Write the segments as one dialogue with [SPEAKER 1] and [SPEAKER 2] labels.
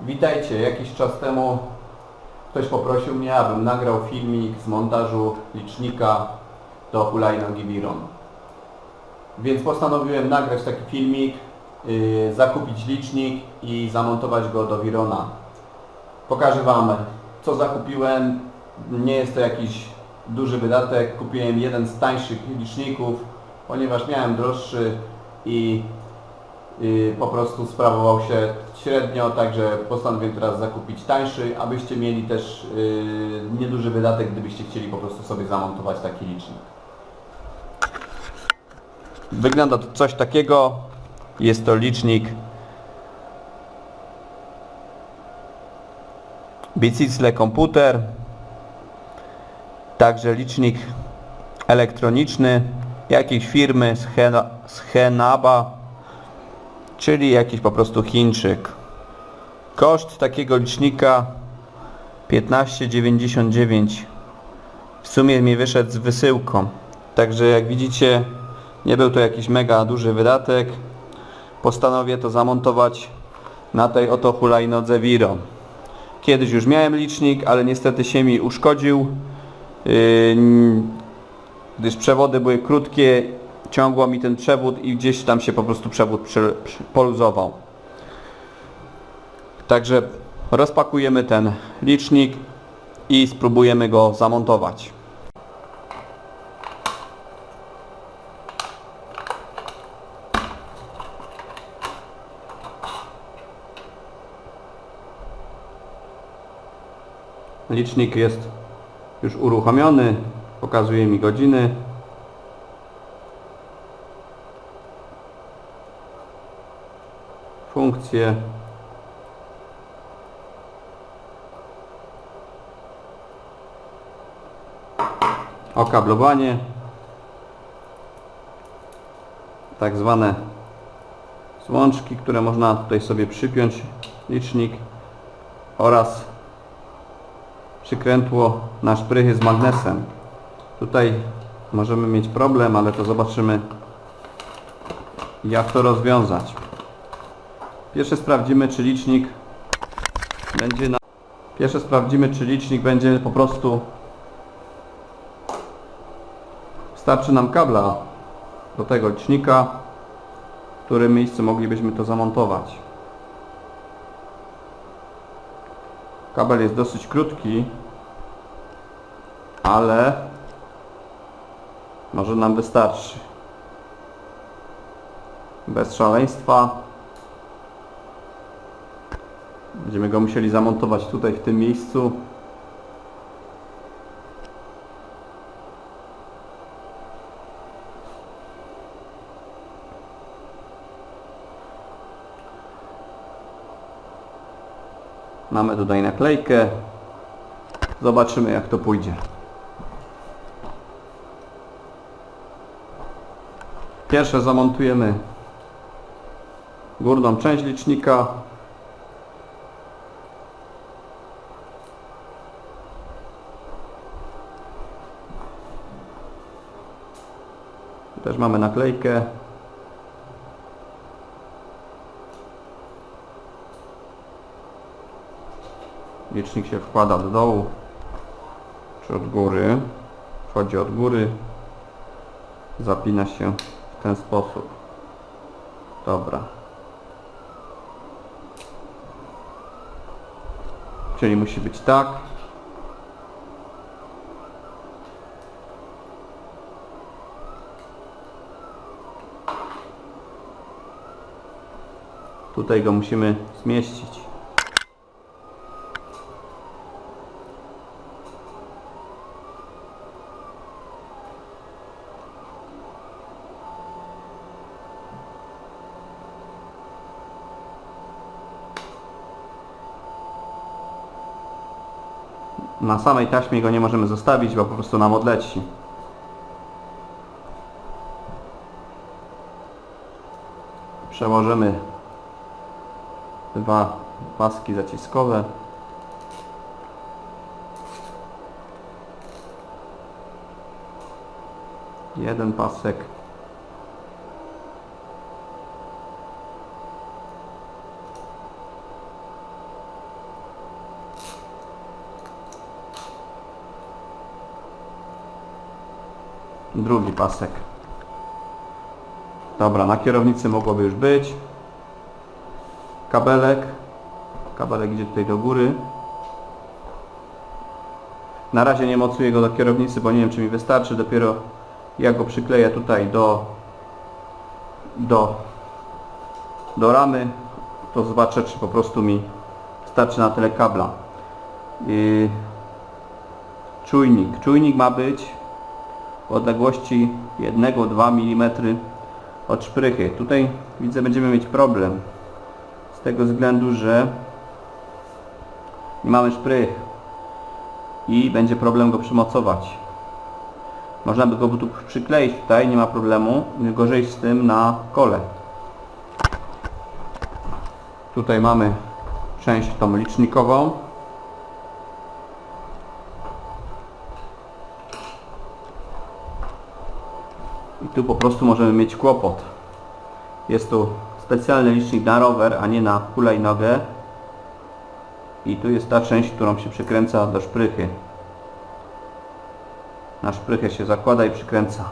[SPEAKER 1] Witajcie, jakiś czas temu ktoś poprosił mnie, abym nagrał filmik z montażu licznika do hulajnogi Viron. Więc postanowiłem nagrać taki filmik, yy, zakupić licznik i zamontować go do Virona. Pokażę Wam co zakupiłem. Nie jest to jakiś duży wydatek. Kupiłem jeden z tańszych liczników, ponieważ miałem droższy i yy, po prostu sprawował się średnio, także postanowiłem teraz zakupić tańszy, abyście mieli też yy, nieduży wydatek, gdybyście chcieli po prostu sobie zamontować taki licznik. Wygląda to coś takiego. Jest to licznik Bicisle komputer. Także licznik elektroniczny jakiejś firmy Schena- Schenaba, czyli jakiś po prostu Chińczyk. Koszt takiego licznika 15,99 w sumie mi wyszedł z wysyłką. Także jak widzicie nie był to jakiś mega duży wydatek. Postanowię to zamontować na tej oto hulajnodze Viro. Kiedyś już miałem licznik, ale niestety się mi uszkodził, yy, gdyż przewody były krótkie, ciągło mi ten przewód i gdzieś tam się po prostu przewód przy, przy, poluzował. Także rozpakujemy ten licznik i spróbujemy go zamontować. Licznik jest już uruchomiony, pokazuje mi godziny. Funkcje. Okablowanie. Tak zwane złączki, które można tutaj sobie przypiąć licznik oraz przykrętło na szprychy z magnesem. Tutaj możemy mieć problem, ale to zobaczymy jak to rozwiązać. Pierwsze sprawdzimy czy licznik będzie na... Pierwsze sprawdzimy czy licznik będzie po prostu Starczy nam kabla do tego licznika, w którym miejscu moglibyśmy to zamontować. Kabel jest dosyć krótki, ale może nam wystarczy. Bez szaleństwa. Będziemy go musieli zamontować tutaj w tym miejscu. Mamy tutaj naklejkę. Zobaczymy jak to pójdzie. Pierwsze zamontujemy górną część licznika. Też mamy naklejkę. Licznik się wkłada do dołu czy od góry. Wchodzi od góry. Zapina się w ten sposób. Dobra. Czyli musi być tak. Tutaj go musimy zmieścić. Na samej taśmie go nie możemy zostawić, bo po prostu nam odleci. Przełożymy dwa paski zaciskowe. Jeden pasek. Drugi pasek. Dobra, na kierownicy mogłoby już być. Kabelek. Kabelek idzie tutaj do góry. Na razie nie mocuję go do kierownicy, bo nie wiem czy mi wystarczy. Dopiero jak go przykleję tutaj do, do, do ramy, to zobaczę czy po prostu mi starczy na tyle kabla. Czujnik. Czujnik ma być w odległości 1-2 mm od szprychy. Tutaj widzę będziemy mieć problem tego względu, że nie mamy szprych i będzie problem go przymocować. Można by go tu przykleić tutaj, nie ma problemu. Gorzej z tym na kole. Tutaj mamy część tą licznikową. I tu po prostu możemy mieć kłopot. Jest tu specjalny licznik na rower, a nie na hulajnogę. I tu jest ta część, którą się przykręca do szprychy. Na szprychę się zakłada i przykręca.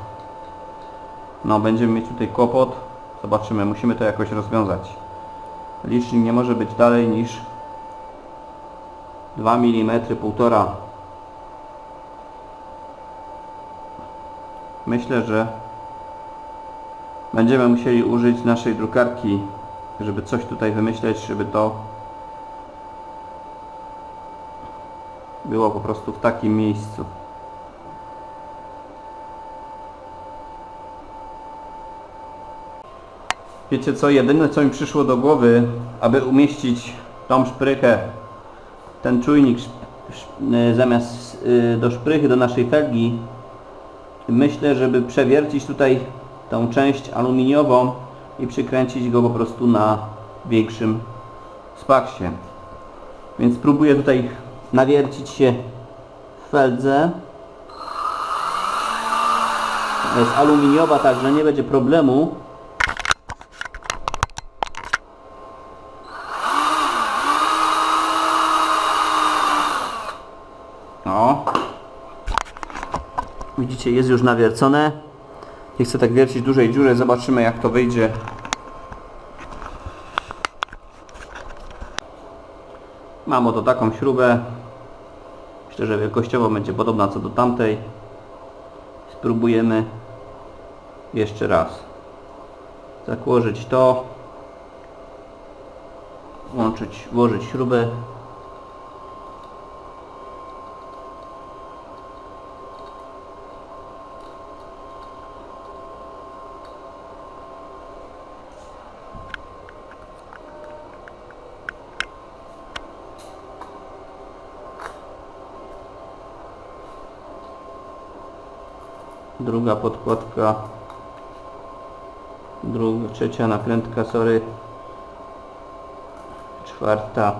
[SPEAKER 1] No, będziemy mieć tutaj kłopot. Zobaczymy, musimy to jakoś rozwiązać. Licznik nie może być dalej niż 2 mm, 1,5 Myślę, że będziemy musieli użyć naszej drukarki, żeby coś tutaj wymyśleć, żeby to było po prostu w takim miejscu. Wiecie co, jedyne co mi przyszło do głowy, aby umieścić tą szprychę, ten czujnik y, zamiast y, do szprychy, do naszej felgi, myślę, żeby przewiercić tutaj tą część aluminiową i przykręcić go po prostu na większym spaksie. Więc spróbuję tutaj nawiercić się w feldze. Jest aluminiowa, także nie będzie problemu. O. Widzicie, jest już nawiercone. Nie chcę tak wiercić dużej dziury, zobaczymy jak to wyjdzie. Mam oto taką śrubę. Myślę, że wielkościowo będzie podobna co do tamtej. Spróbujemy jeszcze raz zakłożyć to. Włączyć, włożyć śrubę. Druga podkładka. Druga, trzecia nakrętka, sorry. Czwarta.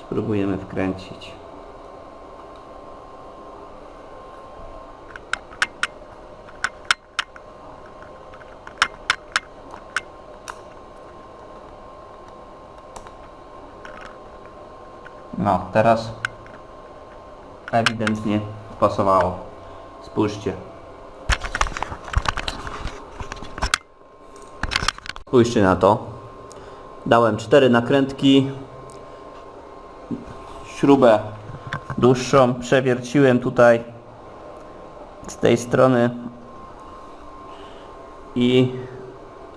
[SPEAKER 1] Spróbujemy wkręcić. No teraz ewidentnie pasowało. Spójrzcie. Spójrzcie na to. Dałem cztery nakrętki. Śrubę dłuższą przewierciłem tutaj z tej strony i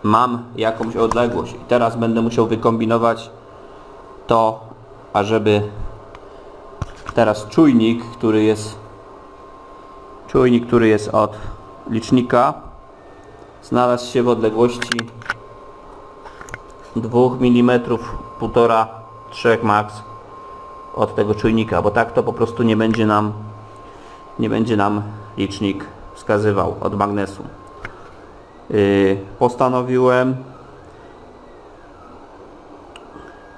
[SPEAKER 1] mam jakąś odległość. I teraz będę musiał wykombinować to, ażeby teraz czujnik, który jest czujnik, który jest od licznika znalazł się w odległości 2 mm 1,5 3 max od tego czujnika, bo tak to po prostu nie będzie nam nie będzie nam licznik wskazywał od magnesu. Yy, postanowiłem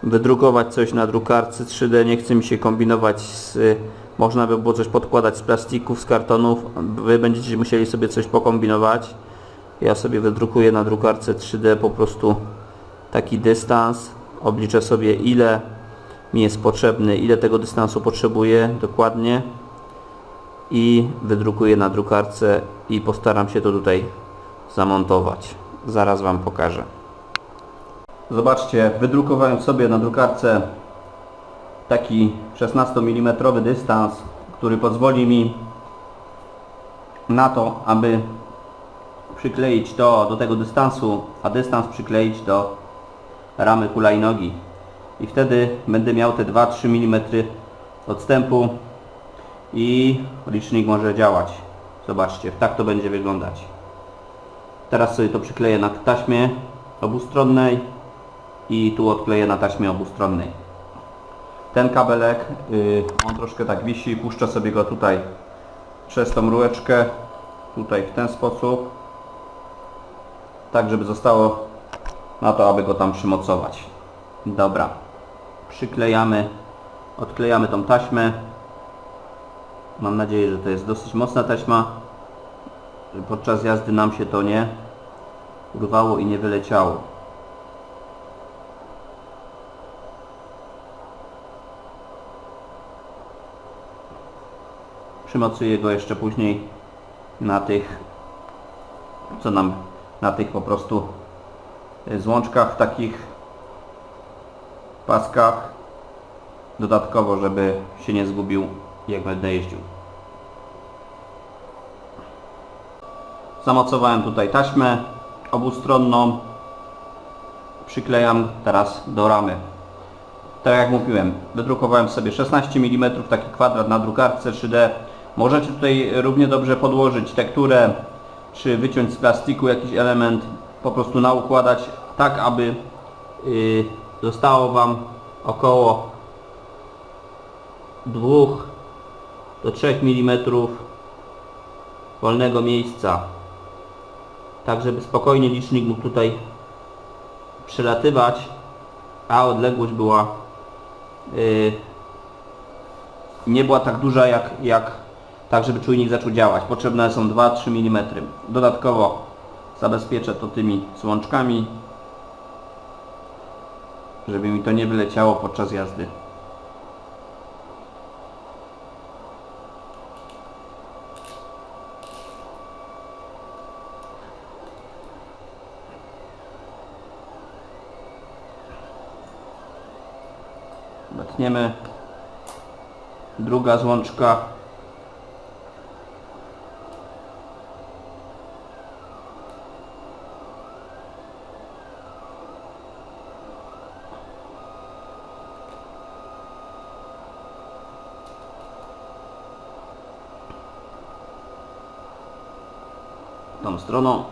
[SPEAKER 1] wydrukować coś na drukarce 3D, nie chce mi się kombinować z, można by było coś podkładać z plastików, z kartonów, wy będziecie musieli sobie coś pokombinować. Ja sobie wydrukuję na drukarce 3D po prostu taki dystans, obliczę sobie ile mi jest potrzebny, ile tego dystansu potrzebuję dokładnie
[SPEAKER 2] i wydrukuję na drukarce i postaram się to tutaj zamontować. Zaraz Wam pokażę.
[SPEAKER 1] Zobaczcie, wydrukowałem sobie na drukarce taki 16 mm dystans, który pozwoli mi na to, aby przykleić to do tego dystansu, a dystans przykleić do ramy hulajnogi. I wtedy będę miał te 2-3 mm odstępu i licznik może działać. Zobaczcie, tak to będzie wyglądać. Teraz sobie to przykleję na taśmie obustronnej i tu odkleję na taśmie obustronnej. Ten kabelek, y, on troszkę tak wisi, puszczę sobie go tutaj przez tą rureczkę, tutaj w ten sposób, tak żeby zostało na to, aby go tam przymocować. Dobra, przyklejamy, odklejamy tą taśmę. Mam nadzieję, że to jest dosyć mocna taśma. Podczas jazdy nam się to nie urwało i nie wyleciało. Przymocuję go jeszcze później na tych, co nam, na tych po prostu y, złączkach takich paskach dodatkowo, żeby się nie zgubił jak będę jeździł. Zamocowałem tutaj taśmę obustronną. Przyklejam teraz do ramy. Tak jak mówiłem, wydrukowałem sobie 16 mm, taki kwadrat na drukarce 3D. Możecie tutaj równie dobrze podłożyć tekturę, czy wyciąć z plastiku jakiś element, po prostu naukładać tak, aby yy, zostało Wam około 2 do 3 mm wolnego miejsca. Tak, żeby spokojnie licznik mógł tutaj przelatywać, a odległość była yy, nie była tak duża jak, jak tak, żeby czujnik zaczął działać. Potrzebne są 2-3 mm. Dodatkowo zabezpieczę to tymi złączkami, żeby mi to nie wyleciało podczas jazdy. Wetniemy druga złączka tą stroną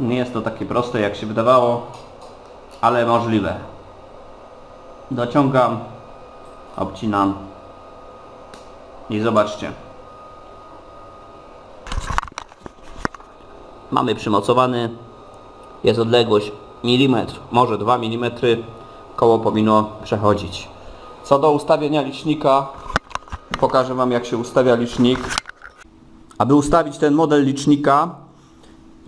[SPEAKER 1] Nie jest to takie proste jak się wydawało, ale możliwe. Dociągam, obcinam i zobaczcie. Mamy przymocowany, jest odległość milimetr, może 2 mm, koło powinno przechodzić. Co do ustawienia licznika, pokażę Wam jak się ustawia licznik. Aby ustawić ten model licznika,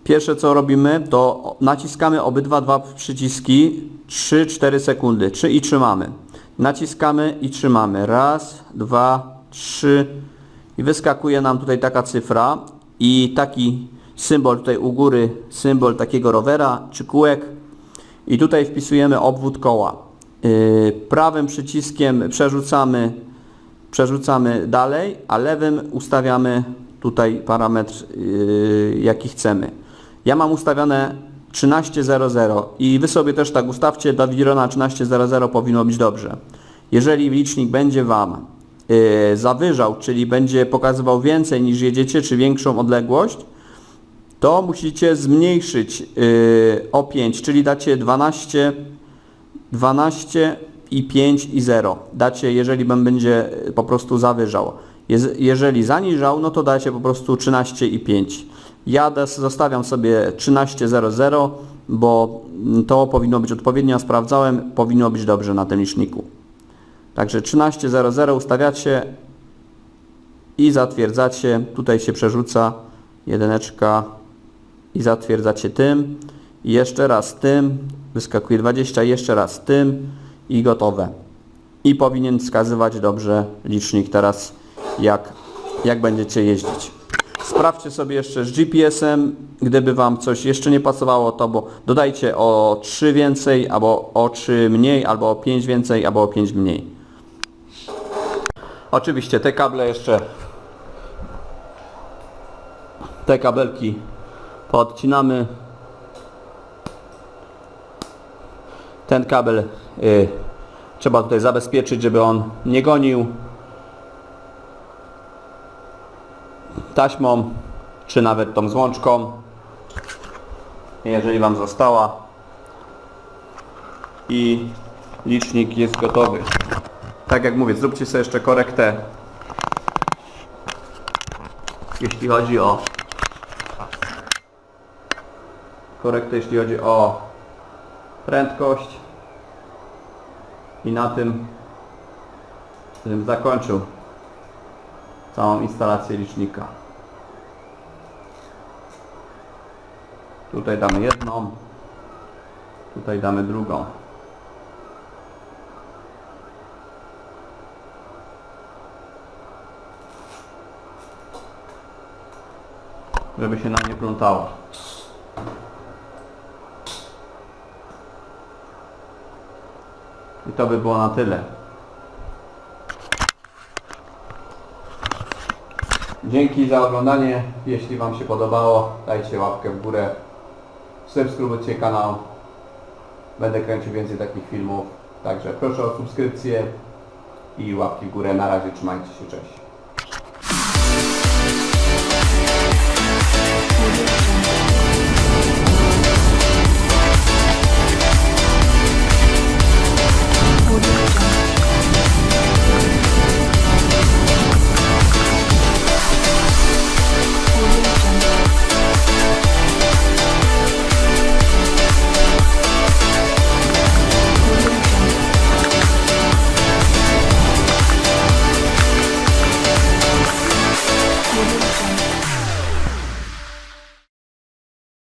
[SPEAKER 1] Pierwsze co robimy, to naciskamy obydwa dwa przyciski 3-4 sekundy. 3 i trzymamy. Naciskamy i trzymamy. Raz, dwa, trzy i wyskakuje nam tutaj taka cyfra i taki symbol tutaj u góry, symbol takiego rowera czy kółek i tutaj wpisujemy obwód koła. Yy, prawym przyciskiem przerzucamy, przerzucamy dalej, a lewym ustawiamy tutaj parametr yy, jaki chcemy. Ja mam ustawione 13.00 i Wy sobie też tak ustawcie, dla Wirona 13.00 powinno być dobrze. Jeżeli licznik będzie Wam yy, zawyżał, czyli będzie pokazywał więcej niż jedziecie, czy większą odległość, to musicie zmniejszyć o 5, czyli dacie 12, 12 i 5 i 0. Dacie, jeżeli będzie po prostu zawyżał. Jeżeli zaniżał, no to dacie po prostu 13 i 5. Ja zostawiam sobie 13.00, bo to powinno być odpowiednio, sprawdzałem, powinno być dobrze na tym liczniku. Także 13.00 ustawiacie i zatwierdzacie, tutaj się przerzuca jedyneczka i zatwierdzacie tym
[SPEAKER 2] jeszcze raz tym, wyskakuje 20, jeszcze raz tym i gotowe. I powinien wskazywać dobrze licznik teraz jak, jak będziecie jeździć. Sprawdźcie sobie jeszcze z GPS-em, gdyby Wam coś jeszcze nie pasowało, to bo dodajcie o 3 więcej, albo o 3 mniej, albo o 5 więcej, albo o 5 mniej. Oczywiście te kable jeszcze, te kabelki podcinamy. Ten kabel y, trzeba tutaj zabezpieczyć, żeby on nie gonił. taśmą, czy nawet tą złączką, jeżeli Wam została. I licznik jest gotowy. Tak jak mówię, zróbcie sobie jeszcze korektę, jeśli chodzi o korektę, jeśli chodzi o prędkość. I na tym bym zakończył całą instalację licznika. Tutaj damy jedną, tutaj damy drugą. Żeby się nam nie plątało. To by było na tyle. Dzięki za oglądanie. Jeśli Wam się podobało, dajcie łapkę w górę. Subskrybujcie kanał. Będę kręcił więcej takich filmów. Także proszę o subskrypcję i łapki w górę. Na razie trzymajcie się, cześć.